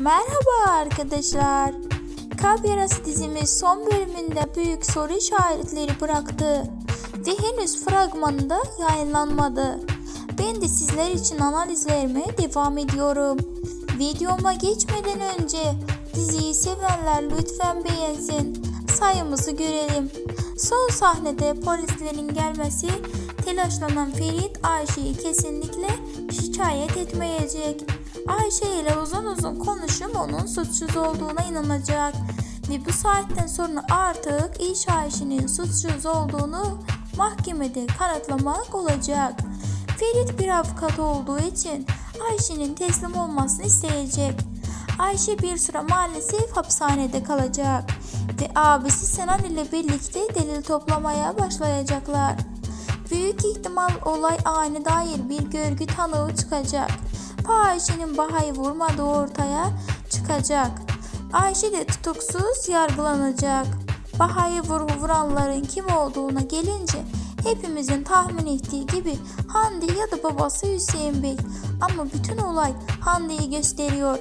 Merhaba arkadaşlar. Kalp Yarası dizimiz son bölümünde büyük soru işaretleri bıraktı ve henüz fragmanı da yayınlanmadı. Ben de sizler için analizlerime devam ediyorum. Videoma geçmeden önce diziyi sevenler lütfen beğensin. Sayımızı görelim. Son sahnede polislerin gelmesi telaşlanan Ferit Ayşe'yi kesinlikle şikayet etmeyecek. Ayşe ile uzun uzun konuşup onun suçsuz olduğuna inanacak. Ve bu saatten sonra artık iş Ayşe'nin suçsuz olduğunu mahkemede kanıtlamak olacak. Ferit bir avukat olduğu için Ayşe'nin teslim olmasını isteyecek. Ayşe bir süre maalesef hapishanede kalacak ve abisi Sinan ile birlikte delil toplamaya başlayacaklar. Büyük ihtimal olay ani dair bir görgü tanığı çıkacak. Pa Ayşe'nin Baha'yı vurmadığı ortaya çıkacak. Ayşe de tutuksuz yargılanacak. Baha'yı vur vuranların kim olduğuna gelince hepimizin tahmin ettiği gibi Hande ya da babası Hüseyin Bey. Ama bütün olay Hande'yi gösteriyor.